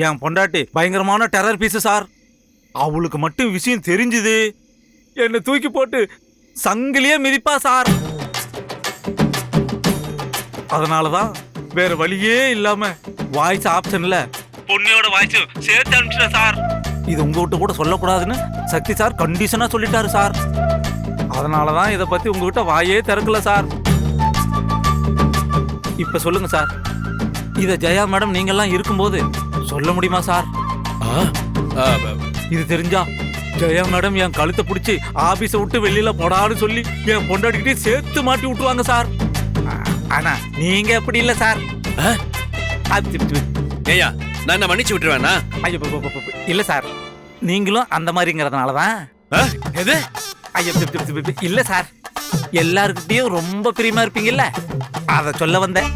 என் பொண்டாட்டி பயங்கரமான terror piece sir அவளுக்கு மட்டும் விஷயம் தெரிஞ்சுது. என்னை தூக்கி போட்டு சங்கிலியே மிதிப்பா சார் அதனாலதான் வேற வழியே இல்லாம வாய்ஸ் ஆப்ஷன்ல பொண்ணியோட வாய்ஸ் சேர்த்து அனுப்பிச்சிட்டேன் சார் இது உங்ககிட்ட கூட சொல்லக்கூடாதுன்னு சக்தி சார் கண்டிஷனா சொல்லிட்டாரு சார் அதனாலதான் இதை பத்தி உங்ககிட்ட வாயே திறக்கல சார் இப்ப சொல்லுங்க சார் இதை ஜெயா மேடம் நீங்கெல்லாம் இருக்கும்போது சொல்ல முடியுமா சார்? இது தெரிஞ்சா ஜெயா மேடம் என் கழுத்தை பிடிச்சி ஆபீஸை விட்டு வெளியில போடான்னு சொல்லி என் பொண்டாட்டிக்கிட்டே சேர்த்து மாட்டி விட்டுருவாங்க சார். ஆனா நீங்க எப்படி இல்ல சார். ஏய்யா நான் என்ன மன்னிச்சு விட்டுருவேனா? ஐயோ இல்ல சார். நீங்களும் அந்த மாதிரிங்கிறதுனால தான்? எது? ஐயோ இல்ல சார். எல்லாருக்கிட்டையும் ரொம்ப பிரியமா இருப்பீங்கல்ல. அத சொல்ல வந்தேன்.